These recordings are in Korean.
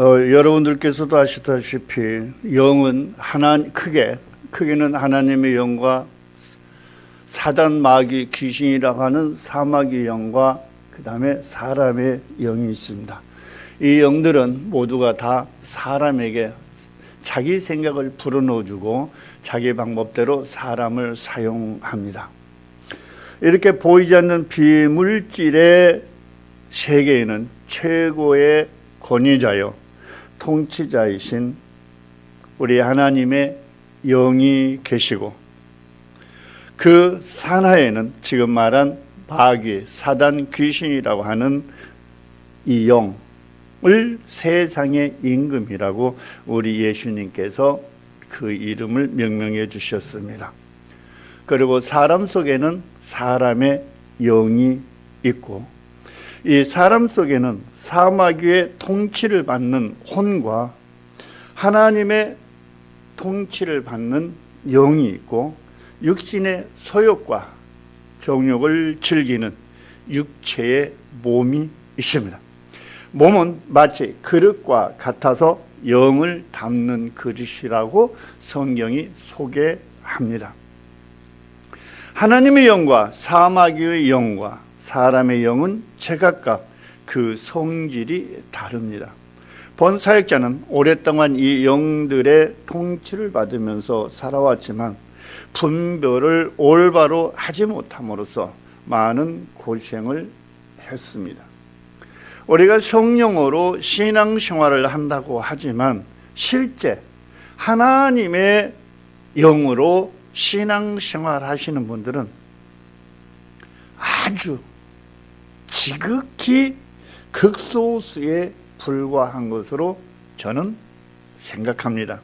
어, 여러분들께서도 아시다시피 영은 하나 크게 크게는 하나님의 영과 사단 마귀 귀신이라고 하는 사마귀 영과 그 다음에 사람의 영이 있습니다. 이 영들은 모두가 다 사람에게 자기 생각을 불어넣어주고 자기 방법대로 사람을 사용합니다. 이렇게 보이지 않는 비물질의 세계에는 최고의 권위자요 통치자이신 우리 하나님의 영이 계시고 그 산하에는 지금 말한 마귀, 사단 귀신이라고 하는 이 영을 세상의 임금이라고 우리 예수님께서 그 이름을 명명해 주셨습니다. 그리고 사람 속에는 사람의 영이 있고 이 사람 속에는 사마귀의 통치를 받는 혼과 하나님의 통치를 받는 영이 있고 육신의 소욕과 정욕을 즐기는 육체의 몸이 있습니다. 몸은 마치 그릇과 같아서 영을 담는 그릇이라고 성경이 소개합니다. 하나님의 영과 사마귀의 영과 사람의 영은 제각각 그 성질이 다릅니다. 본 사역자는 오랫동안 이 영들의 통치를 받으면서 살아왔지만 분별을 올바로 하지 못함으로써 많은 고생을 했습니다. 우리가 성령으로 신앙생활을 한다고 하지만 실제 하나님의 영으로 신앙생활 하시는 분들은 아주 지극히 극소수에 불과한 것으로 저는 생각합니다.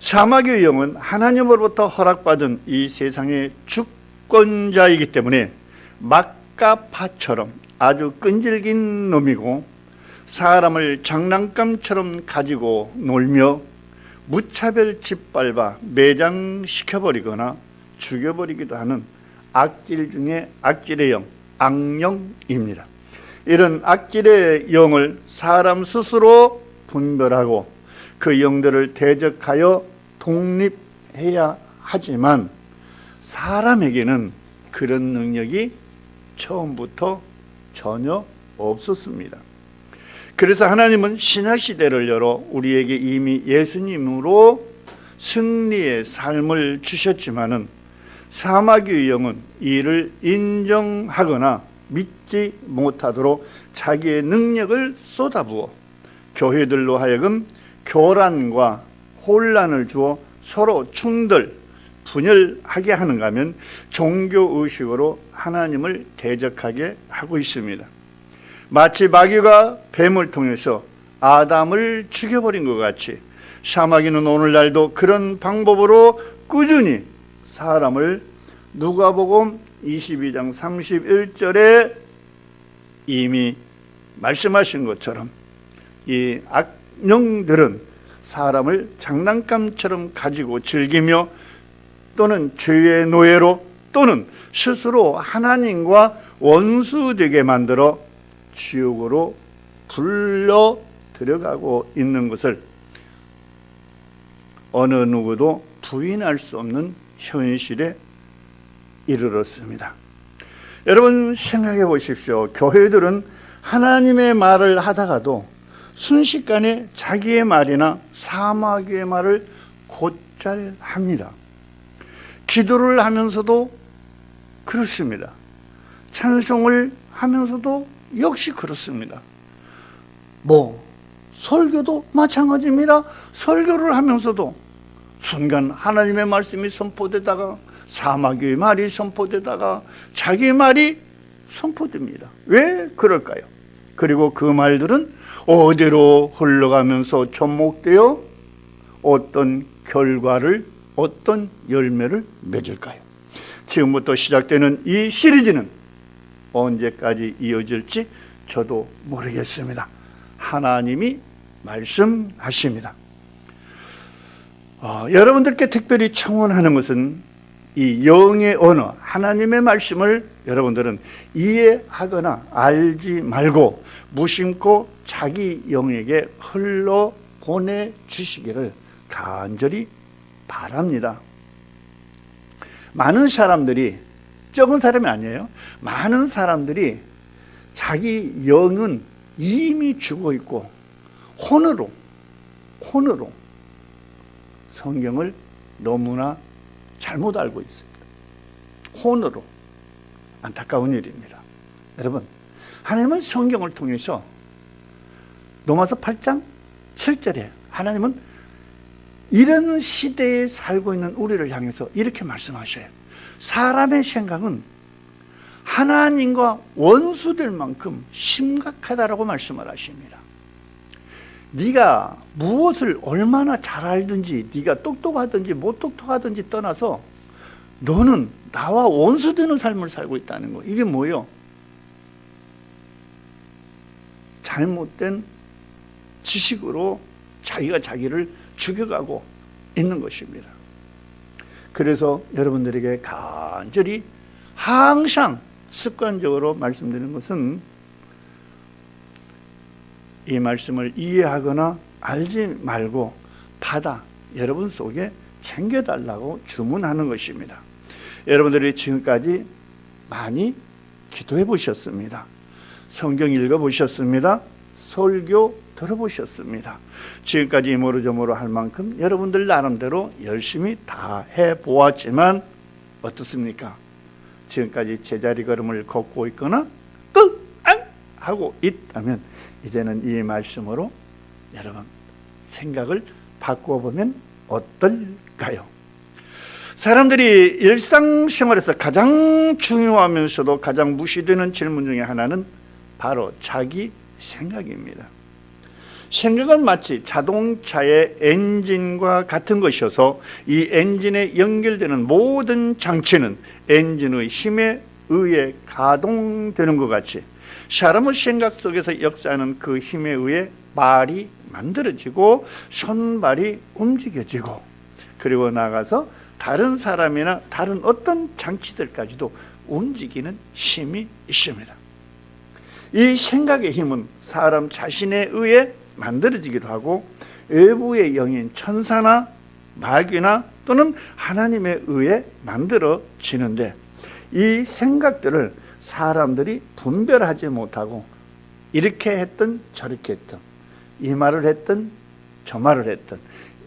사마귀의 영은 하나님으로부터 허락받은 이 세상의 주권자이기 때문에 막가파처럼 아주 끈질긴 놈이고 사람을 장난감처럼 가지고 놀며 무차별 짓밟아 매장시켜버리거나 죽여버리기도 하는 악질 중에 악질의 영, 악령입니다. 이런 악질의 영을 사람 스스로 분별하고 그 영들을 대적하여 독립해야 하지만 사람에게는 그런 능력이 처음부터 전혀 없었습니다. 그래서 하나님은 신약 시대를 열어 우리에게 이미 예수님으로 승리의 삶을 주셨지만은 사마귀의 영은 이를 인정하거나 믿지 못하도록 자기의 능력을 쏟아부어 교회들로 하여금 교란과 혼란을 주어 서로 충돌, 분열하게 하는가 하면 종교 의식으로 하나님을 대적하게 하고 있습니다. 마치 마귀가 뱀을 통해서 아담을 죽여버린 것 같이 사마귀는 오늘날도 그런 방법으로 꾸준히 사람을 누가복음 22장 31절에 이미 말씀하신 것처럼 이 악령들은 사람을 장난감처럼 가지고 즐기며 또는 죄의 노예로 또는 스스로 하나님과 원수되게 만들어 지옥으로 불러 들어가고 있는 것을 어느 누구도 부인할 수 없는 현실에 이르렀습니다. 여러분 생각해 보십시오. 교회들은 하나님의 말을 하다가도 순식간에 자기의 말이나 사마귀의 말을 곧잘 합니다. 기도를 하면서도 그렇습니다. 찬송을 하면서도 역시 그렇습니다. 뭐 설교도 마찬가지입니다. 설교를 하면서도 순간 하나님의 말씀이 선포되다가 사마귀의 말이 선포되다가 자기 말이 선포됩니다. 왜 그럴까요? 그리고 그 말들은 어디로 흘러가면서 접목되어 어떤 결과를 어떤 열매를 맺을까요? 지금부터 시작되는 이 시리즈는 언제까지 이어질지 저도 모르겠습니다. 하나님이 말씀하십니다. 어, 여러분들께 특별히 청원하는 것은 이 영의 언어, 하나님의 말씀을 여러분들은 이해하거나 알지 말고 무심코 자기 영에게 흘러 보내 주시기를 간절히 바랍니다. 많은 사람들이 적은 사람이 아니에요. 많은 사람들이 자기 영은 이미 죽어 있고 혼으로 혼으로 성경을 너무나 잘못 알고 있습니다. 혼으로 안타까운 일입니다. 여러분, 하나님은 성경을 통해서 로마서 8장 7절에 하나님은 이런 시대에 살고 있는 우리를 향해서 이렇게 말씀하셔요. 사람의 생각은 하나님과 원수될 만큼 심각하다라고 말씀을 하십니다. 네가 무엇을 얼마나 잘 알든지 네가 똑똑하든지 못 똑똑하든지 떠나서 너는 나와 원수되는 삶을 살고 있다는 거. 이게 뭐예요? 잘못된 지식으로 자기가 자기를 죽여가고 있는 것입니다. 그래서 여러분들에게 간절히 항상 습관적으로 말씀드리는 것은 이 말씀을 이해하거나 알지 말고 받아 여러분 속에 챙겨달라고 주문하는 것입니다. 여러분들이 지금까지 많이 기도해 보셨습니다. 성경 읽어 보셨습니다. 설교 들어보셨습니다. 지금까지 이모저모로 할 만큼 여러분들 나름대로 열심히 다 해 보았지만 어떻습니까? 지금까지 제자리 걸음을 걷고 있거나 끝 하고 있다면 이제는 이 말씀으로 여러분 생각을 바꾸어 보면 어떨까요? 사람들이 일상생활에서 가장 중요하면서도 가장 무시되는 질문 중에 하나는 바로 자기 생각입니다. 생각은 마치 자동차의 엔진과 같은 것이어서 이 엔진에 연결되는 모든 장치는 엔진의 힘에 의해 가동되는 것 같이 사람의 생각 속에서 역사하는 그 힘에 의해 말이 만들어지고 손발이 움직여지고 그리고 나가서 다른 사람이나 다른 어떤 장치들까지도 움직이는 힘이 있습니다. 이 생각의 힘은 사람 자신에 의해 만들어지기도 하고 외부의 영인 천사나 마귀나 또는 하나님에 의해 만들어지는데 이 생각들을 사람들이 분별하지 못하고 이렇게 했던 저렇게 했던 이 말을 했던 저 말을 했던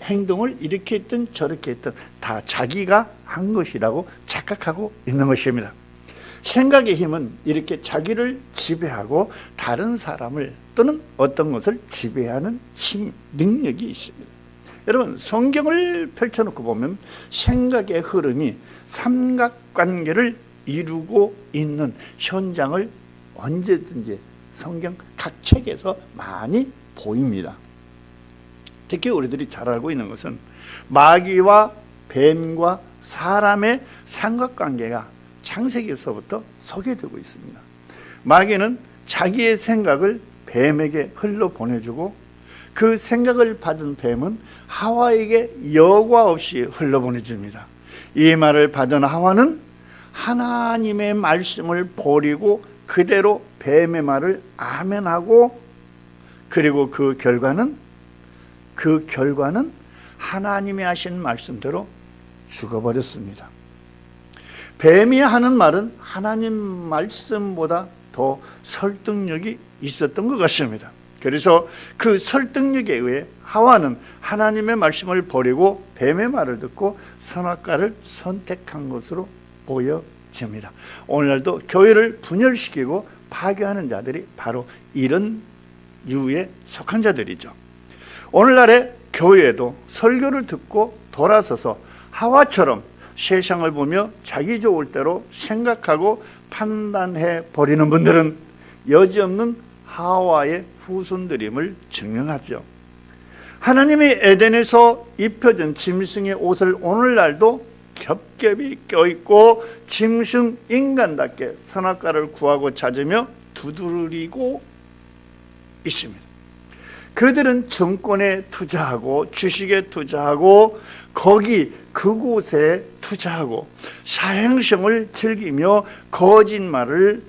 행동을 이렇게 했던 저렇게 했던 다 자기가 한 것이라고 착각하고 있는 것입니다. 생각의 힘은 이렇게 자기를 지배하고 다른 사람을 또는 어떤 것을 지배하는 힘, 능력이 있습니다. 여러분, 성경을 펼쳐놓고 보면 생각의 흐름이 삼각관계를 이루고 있는 현장을 언제든지 성경 각 책에서 많이 보입니다. 특히 우리들이 잘 알고 있는 것은 마귀와 뱀과 사람의 삼각관계가 창세기에서부터 소개되고 있습니다. 마귀는 자기의 생각을 뱀에게 흘러 보내주고 그 생각을 받은 뱀은 하와에게 여과 없이 흘러 보내줍니다. 이 말을 받은 하와는 하나님의 말씀을 버리고 그대로 뱀의 말을 아멘하고 그리고 그 결과는 그 결과는 하나님이 하신 말씀대로 죽어버렸습니다. 뱀이 하는 말은 하나님 말씀보다 더 설득력이 있었던 것 같습니다. 그래서 그 설득력에 의해 하와는 하나님의 말씀을 버리고 뱀의 말을 듣고 선악과를 선택한 것으로 보여집니다. 오늘날도 교회를 분열시키고 파괴하는 자들이 바로 이런 유에 속한 자들이죠. 오늘날의 교회도 설교를 듣고 돌아서서 하와처럼 세상을 보며 자기 좋을 대로 생각하고 판단해 버리는 분들은 여지없는 하와의 후손들임을 증명하죠. 하나님이 에덴에서 입혀준 짐승의 옷을 오늘날도 겹겹이 껴입고 짐승 인간답게 선악과를 구하고 찾으며 두드리고 있습니다. 그들은 증권에 투자하고 주식에 투자하고 거기 그곳에 투자하고 사행성을 즐기며 거짓말을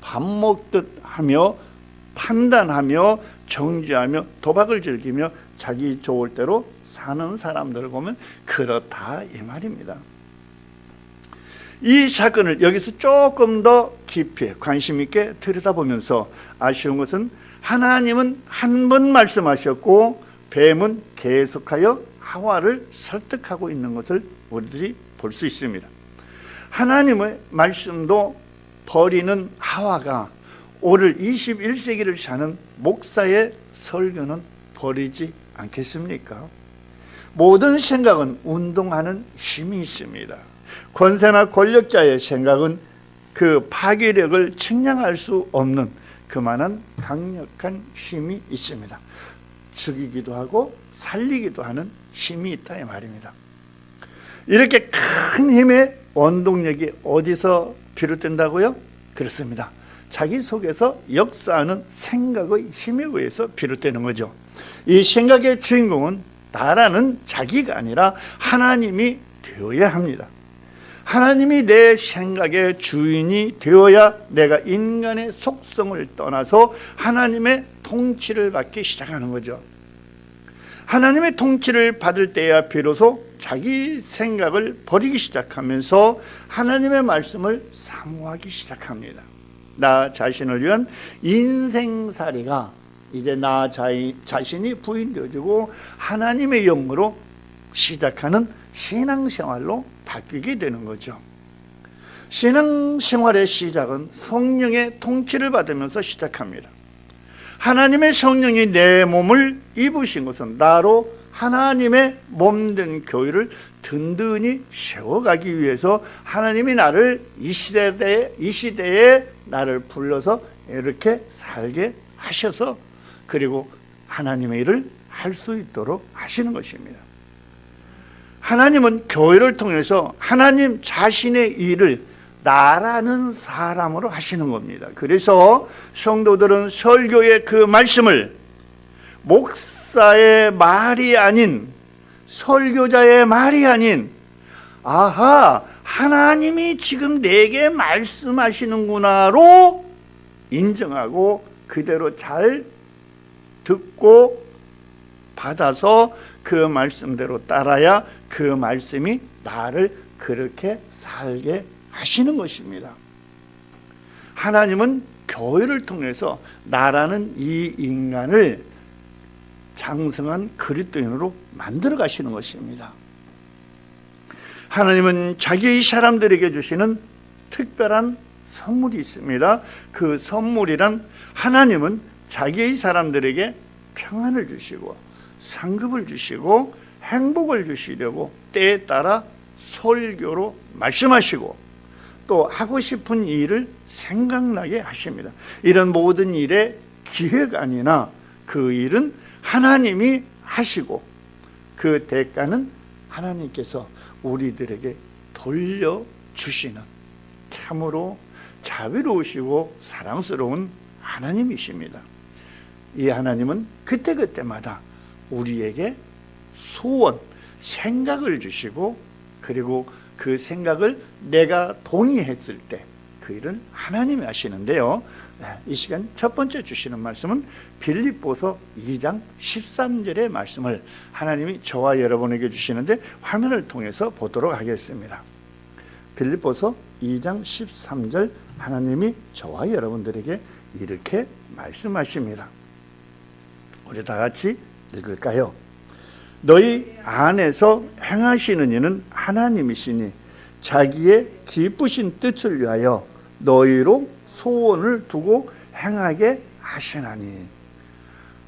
밥 먹듯 하며 판단하며 정죄하며 도박을 즐기며 자기 좋을 대로 사는 사람들을 보면 그렇다 이 말입니다. 이 사건을 여기서 조금 더 깊이 관심 있게 들여다보면서 아쉬운 것은 하나님은 한 번 말씀하셨고 뱀은 계속하여 하와를 설득하고 있는 것을 우리들이 볼 수 있습니다. 하나님의 말씀도 버리는 하와가 오늘 21세기를 사는 목사의 설교는 버리지 않겠습니까? 모든 생각은 운동하는 힘이 있습니다. 권세나 권력자의 생각은 그 파괴력을 측량할 수 없는 그만한 강력한 힘이 있습니다. 죽이기도 하고 살리기도 하는 힘이 있다 이 말입니다. 이렇게 큰 힘의 원동력이 어디서 비롯된다고요? 그렇습니다. 자기 속에서 역사하는 생각의 힘에 의해서 비롯되는 거죠. 이 생각의 주인공은 나라는 자기가 아니라 하나님이 되어야 합니다. 하나님이 내 생각의 주인이 되어야 내가 인간의 속성을 떠나서 하나님의 통치를 받기 시작하는 거죠. 하나님의 통치를 받을 때야 비로소 자기 생각을 버리기 시작하면서 하나님의 말씀을 사모하기 시작합니다. 나 자신을 위한 인생살이가 이제 나 자신이 부인되어지고 하나님의 영으로 시작하는 신앙생활로 바뀌게 되는 거죠. 신앙생활의 시작은 성령의 통치를 받으면서 시작합니다. 하나님의 성령이 내 몸을 입으신 것은 나로 하나님의 몸된 교회를 든든히 세워가기 위해서 하나님이 나를 이 시대에 이 시대에 나를 불러서 이렇게 살게 하셔서 그리고 하나님의 일을 할 수 있도록 하시는 것입니다. 하나님은 교회를 통해서 하나님 자신의 일을 나라는 사람으로 하시는 겁니다. 그래서 성도들은 설교의 그 말씀을 목사의 말이 아닌 설교자의 말이 아닌 아하 하나님이 지금 내게 말씀하시는구나로 인정하고 그대로 잘 듣고 받아서 그 말씀대로 따라야 그 말씀이 나를 그렇게 살게 하시는 것입니다. 하나님은 교회를 통해서 나라는 이 인간을 장성한 그리스도인으로 만들어 가시는 것입니다. 하나님은 자기의 사람들에게 주시는 특별한 선물이 있습니다. 그 선물이란 하나님은 자기의 사람들에게 평안을 주시고 상급을 주시고 행복을 주시려고 때에 따라 설교로 말씀하시고 또 하고 싶은 일을 생각나게 하십니다. 이런 모든 일의 기획안이나 그 일은 하나님이 하시고 그 대가는 하나님께서 우리들에게 돌려주시는 참으로 자비로우시고 사랑스러운 하나님이십니다. 이 하나님은 그때그때마다 우리에게 소원, 생각을 주시고 그리고 그 생각을 내가 동의했을 때 그 일은 하나님이 하시는데요. 네, 이 시간 첫 번째 주시는 말씀은 빌립보서 2장 13절의 말씀을 하나님이 저와 여러분에게 주시는데 화면을 통해서 보도록 하겠습니다. 빌립보서 2장 13절 하나님이 저와 여러분들에게 이렇게 말씀하십니다. 우리 다 같이 읽을까요? 너희 안에서 행하시는 이는 하나님이시니 자기의 기쁘신 뜻을 위하여 너희로 소원을 두고 행하게 하시나니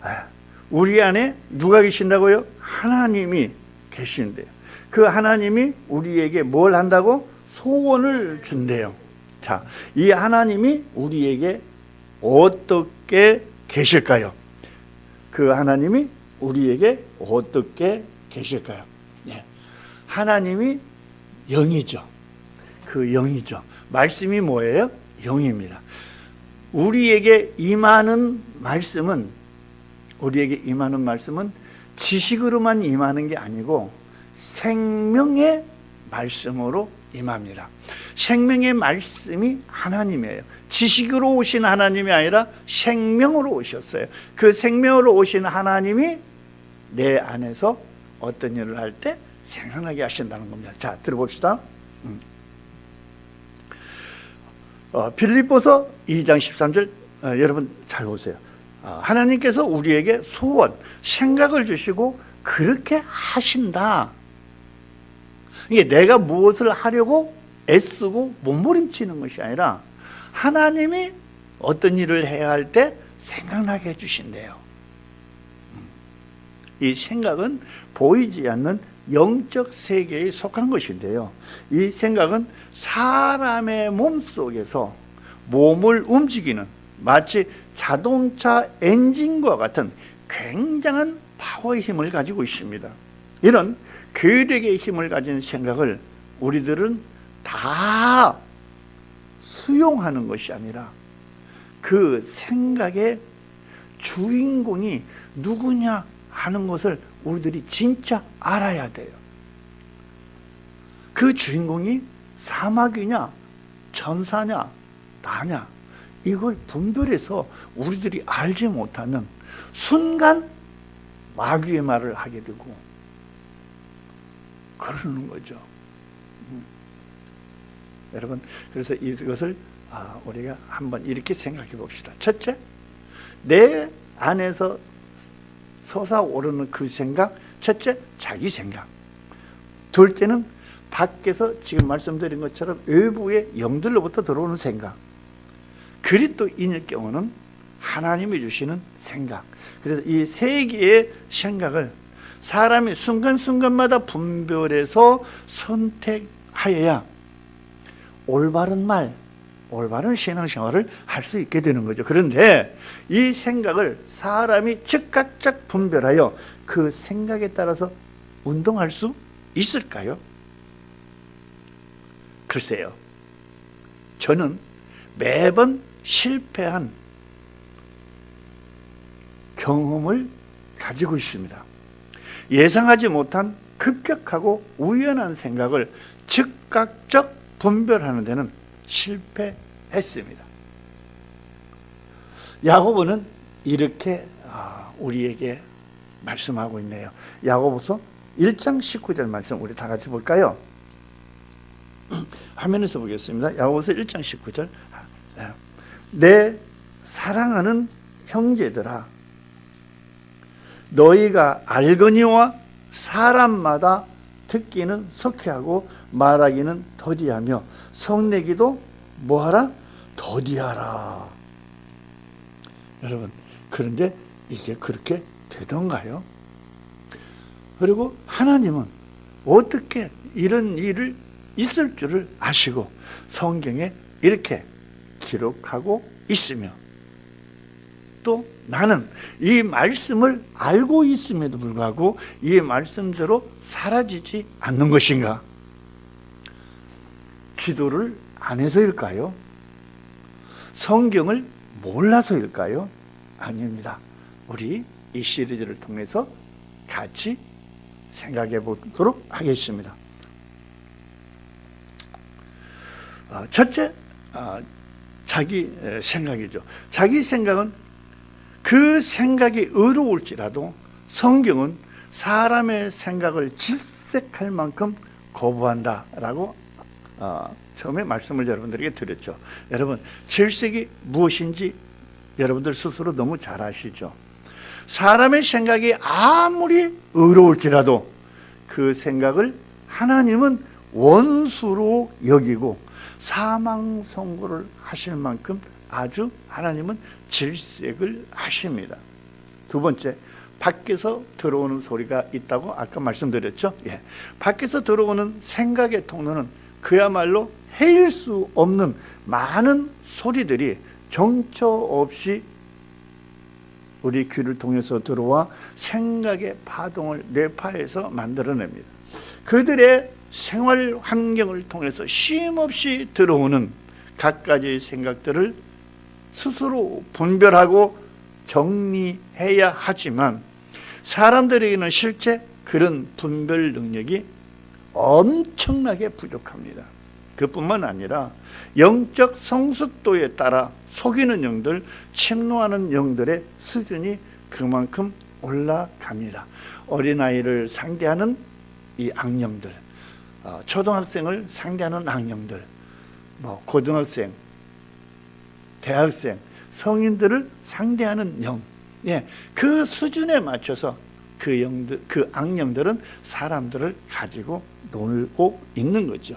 아, 우리 안에 누가 계신다고요? 하나님이 계신데요. 그 하나님이 우리에게 뭘 한다고? 소원을 준대요. 자, 이 하나님이 우리에게 어떻게 계실까요? 그 하나님이 우리에게 어떻게 계실까요? 네. 하나님이 영이죠. 그 영이죠. 말씀이 뭐예요? 영입니다. 우리에게 임하는 말씀은 우리에게 임하는 말씀은 지식으로만 임하는 게 아니고 생명의 말씀으로 임합니다. 생명의 말씀이 하나님이에요. 지식으로 오신 하나님이 아니라 생명으로 오셨어요. 그 생명으로 오신 하나님이 내 안에서 어떤 일을 할 때 생각나게 하신다는 겁니다. 자, 들어봅시다. 음. 어, 빌립보서 2장 13절 어, 여러분 잘 보세요. 어, 하나님께서 우리에게 소원, 생각을 주시고 그렇게 하신다. 이게 내가 무엇을 하려고 애쓰고 몸부림치는 것이 아니라 하나님이 어떤 일을 해야 할 때 생각나게 해주신대요. 음. 이 생각은 보이지 않는 영적 세계에 속한 것인데요. 이 생각은 사람의 몸 속에서 몸을 움직이는 마치 자동차 엔진과 같은 굉장한 파워의 힘을 가지고 있습니다. 이런 괴력의 힘을 가진 생각을 우리들은 다 수용하는 것이 아니라 그 생각의 주인공이 누구냐 하는 것을 우리들이 진짜 알아야 돼요. 그 주인공이 사막이냐, 천사냐, 나냐, 이걸 분별해서 우리들이 알지 못하면 순간 마귀의 말을 하게 되고 그러는 거죠. 음. 여러분, 그래서 이것을 아, 우리가 한번 이렇게 생각해 봅시다. 첫째, 내 안에서 솟아오르는 그 생각, 첫째, 자기 생각. 둘째는 밖에서 지금 말씀드린 것처럼 외부의 영들로부터 들어오는 생각. 그리스도인일 경우는 하나님이 주시는 생각. 그래서 이 세 개의 생각을 사람이 순간순간마다 분별해서 선택하여야 올바른 말, 올바른 신앙생활을 할 수 있게 되는 거죠. 그런데 이 생각을 사람이 즉각적 분별하여 그 생각에 따라서 운동할 수 있을까요? 글쎄요. 저는 매번 실패한 경험을 가지고 있습니다. 예상하지 못한 급격하고 우연한 생각을 즉각적 분별하는 데는 실패했습니다. 야고보는 이렇게 아, 우리에게 말씀하고 있네요. 야고보서 1장 19절 말씀 우리 다 같이 볼까요? 화면에서 보겠습니다. 야고보서 1장 19절. 내 사랑하는 형제들아 너희가 알거니와 사람마다 듣기는 속히하고 말하기는 더디하며 성내기도 뭐하라? 더디하라. 여러분 그런데 이게 그렇게 되던가요? 그리고 하나님은 어떻게 이런 일을 있을 줄을 아시고 성경에 이렇게 기록하고 있으며 또 나는 이 말씀을 알고 있음에도 불구하고 이 말씀대로 사라지지 않는 것인가? 기도를 안 해서일까요? 성경을 몰라서일까요? 아닙니다. 우리 이 시리즈를 통해서 같이 생각해 보도록 하겠습니다. 어, 첫째, 어, 자기 생각이죠. 자기 생각은 그 생각이 어려울지라도 성경은 사람의 생각을 질색할 만큼 거부한다라고 어, 처음에 말씀을 여러분들에게 드렸죠. 여러분 질색이 무엇인지 여러분들 스스로 너무 잘 아시죠. 사람의 생각이 아무리 어려울지라도 그 생각을 하나님은 원수로 여기고 사망 선고를 하실 만큼 아주 하나님은 질색을 하십니다. 두 번째, 밖에서 들어오는 소리가 있다고 아까 말씀드렸죠. 예. 밖에서 들어오는 생각의 통로는 그야말로 헤일 수 없는 많은 소리들이 정처 없이 우리 귀를 통해서 들어와 생각의 파동을 뇌파에서 만들어냅니다. 그들의 생활 환경을 통해서 쉼없이 들어오는 갖가지 생각들을 스스로 분별하고 정리해야 하지만 사람들에게는 실제 그런 분별 능력이 엄청나게 부족합니다. 그뿐만 아니라 영적 성숙도에 따라 속이는 영들, 침노하는 영들의 수준이 그만큼 올라갑니다. 어린아이를 상대하는 이 악령들, 어, 초등학생을 상대하는 악령들, 뭐 고등학생, 대학생, 성인들을 상대하는 영, 예, 그 수준에 맞춰서 그 영들, 그 악령들은 사람들을 가지고 놀고 있는 거죠.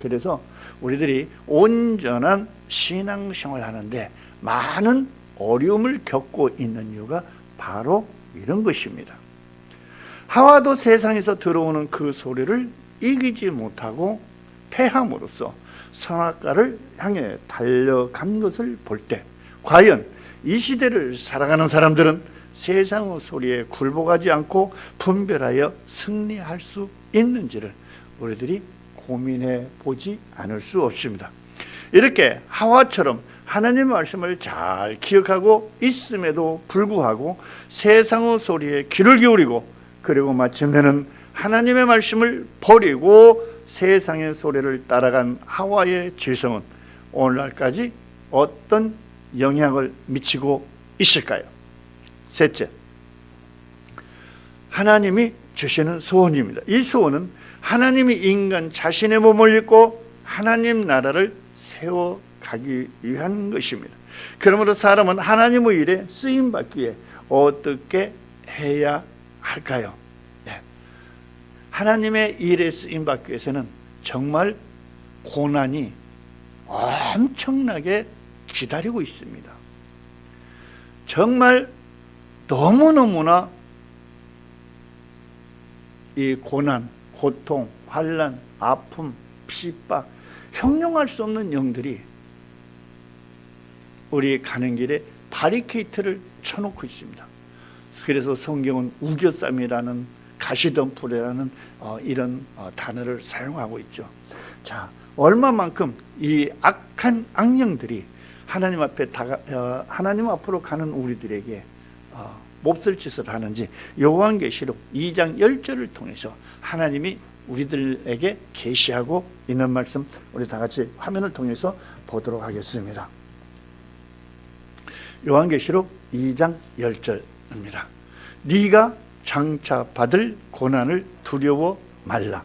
그래서 우리들이 온전한 신앙생활 하는데 많은 어려움을 겪고 있는 이유가 바로 이런 것입니다. 하와도 세상에서 들어오는 그 소리를 이기지 못하고 패함으로써 선악과를 향해 달려간 것을 볼 때 과연 이 시대를 살아가는 사람들은 세상의 소리에 굴복하지 않고 분별하여 승리할 수 있는지를 우리들이 고민해 보지 않을 수 없습니다. 이렇게 하와처럼 하나님의 말씀을 잘 기억하고 있음에도 불구하고 세상의 소리에 귀를 기울이고 그리고 마침내는 하나님의 말씀을 버리고 세상의 소리를 따라간 하와의 죄성은 오늘날까지 어떤 영향을 미치고 있을까요? 셋째, 하나님이 주시는 소원입니다. 이 소원은 하나님이 인간 자신의 몸을 입고 하나님 나라를 세워 가기 위한 것입니다. 그러므로 사람은 하나님의 일에 쓰임 받기 위해 어떻게 해야 할까요? 네. 하나님의 일에 쓰임 받기 위해서는 정말 고난이 엄청나게 기다리고 있습니다. 정말 너무너무나 이 고난, 고통, 환란, 아픔, 핍박, 형용할 수 없는 영들이 우리 가는 길에 바리케이트를 쳐놓고 있습니다. 그래서 성경은 우겨쌈이라는 가시덤불이라는 어, 이런 어, 단어를 사용하고 있죠. 자, 얼마만큼 이 악한 악령들이 하나님 앞에 다가, 어, 하나님 앞으로 가는 우리들에게 어, 몹쓸 짓을 하는지 요한계시록 2장 10절을 통해서 하나님이 우리들에게 계시하고 있는 말씀 우리 다 같이 화면을 통해서 보도록 하겠습니다. 요한계시록 2장 10절입니다. 네가 장차 받을 고난을 두려워 말라.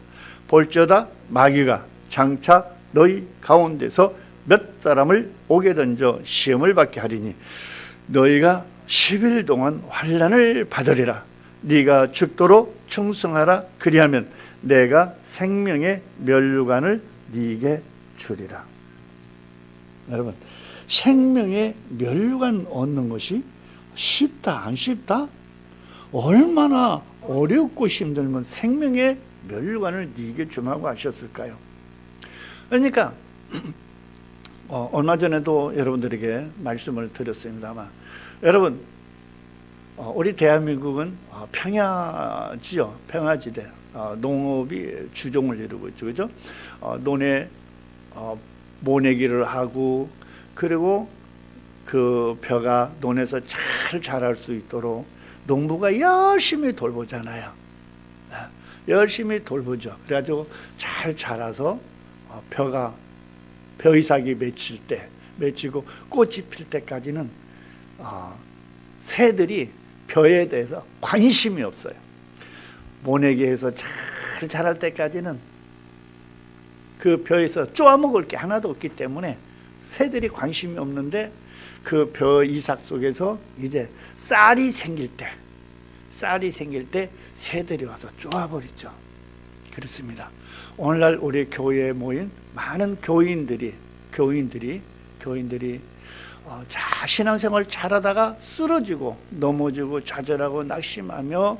볼지어다 마귀가 장차 너희 가운데서 몇 사람을 오게 던져 시험을 받게 하리니 너희가 10일 동안 환란을 받으리라. 네가 죽도록 충성하라. 그리하면 내가 생명의 면류관을 네게 주리라. 여러분, 생명의 면류관 얻는 것이 쉽다 안 쉽다? 얼마나 어렵고 힘들면 생명의 면류관을 네게 주마고 하셨을까요? 그러니까 어, 얼마 전에도 여러분들에게 말씀을 드렸습니다만 여러분 어, 우리 대한민국은 어, 평야지요 평야지대 어, 농업이 주종을 이루고 있죠 그죠 어, 논에 어, 모내기를 하고 그리고 그 벼가 논에서 잘 자랄 수 있도록 농부가 열심히 돌보잖아요. 네, 열심히 돌보죠. 그래가지고 잘 자라서 어, 벼가 벼이삭이 맺힐 때 맺히고 꽃이 필 때까지는 어, 새들이 벼에 대해서 관심이 없어요. 모내기에서 잘 자랄 때까지는 그 벼에서 쪼아먹을 게 하나도 없기 때문에 새들이 관심이 없는데 그 벼 이삭 속에서 이제 쌀이 생길 때 쌀이 생길 때 새들이 와서 쪼아버리죠. 그렇습니다. 오늘날 우리 교회에 모인 많은 교인들이 교인들이 교인들이 어, 자 신앙생활 잘하다가 쓰러지고 넘어지고 좌절하고 낙심하며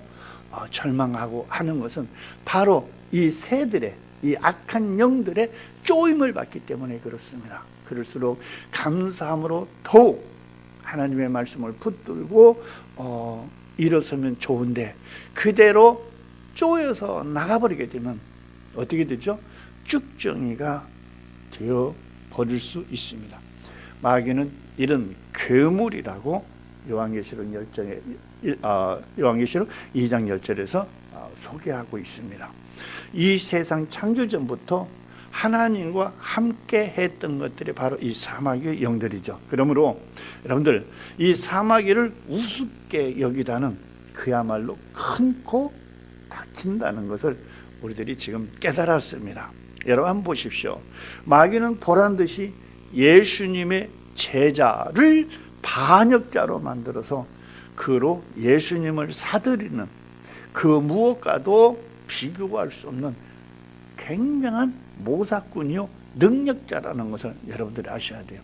어, 절망하고 하는 것은 바로 이 새들의 이 악한 영들의 쪼임을 받기 때문에 그렇습니다. 그럴수록 감사함으로 더욱 하나님의 말씀을 붙들고 어, 일어서면 좋은데 그대로 쪼여서 나가버리게 되면 어떻게 되죠? 쭉정이가 되어 버릴 수 있습니다. 마귀는 이런 괴물이라고 요한계시록 열정에 아, 요한계시록 2장 1절에서 아, 소개하고 있습니다. 이 세상 창조 전부터 하나님과 함께 했던 것들이 바로 이 사마귀의 영들이죠. 그러므로 여러분들 이 사마귀를 우습게 여기다는 그야말로 큰코 닥친다는 것을 우리들이 지금 깨달았습니다. 여러분 보십시오. 마귀는 보란 듯이 예수님의 제자를 반역자로 만들어서 그로 예수님을 사들이는 그 무엇과도 비교할 수 없는 굉장한 모사꾼이요 능력자라는 것을 여러분들이 아셔야 돼요.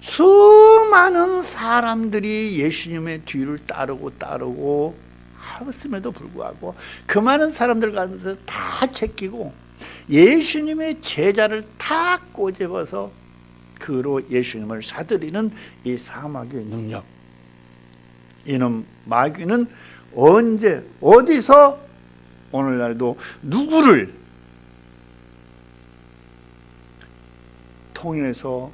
수많은 사람들이 예수님의 뒤를 따르고 따르고 하였음에도 불구하고 그 많은 사람들 가운데서 다 제끼고 예수님의 제자를 다 꼬집어서 그로 예수님을 사들이는 이 사마귀의 능력. 이놈 마귀는 언제 어디서 오늘날도 누구를 통해서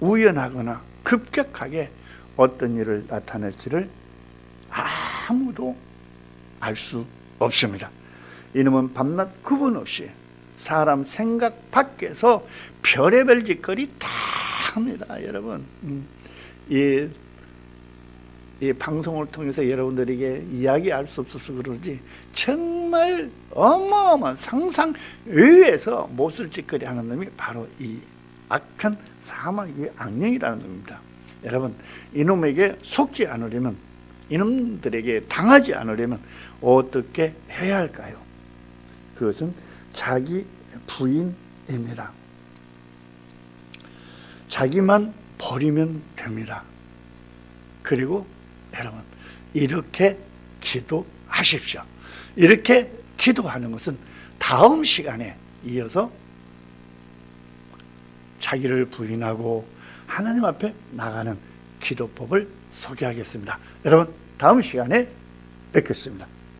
우연하거나 급격하게 어떤 일을 나타낼지를 아무도 알 수 없습니다. 이놈은 밤낮 구분 없이 사람 생각 밖에서 별의별 짓거리 다 합니다, 여러분. 음, 이, 이 방송을 통해서 여러분들에게 이야기할 수 없어서 그러지 정말 어마어마한 상상 외에서 못을 짓거리 하는 놈이 바로 이 악한 사막의 악령이라는 겁니다. 여러분, 이놈에게 속지 않으려면, 이놈들에게 당하지 않으려면 어떻게 해야 할까요? 그것은 자기 부인입니다. 자기만 버리면 됩니다. 그리고 여러분, 이렇게 기도하십시오. 이렇게 기도하는 것은 다음 시간에 이어서 자기를 부인하고 하나님 앞에 나가는 기도법을 소개하겠습니다. 여러분, 다음 시간에 뵙겠습니다.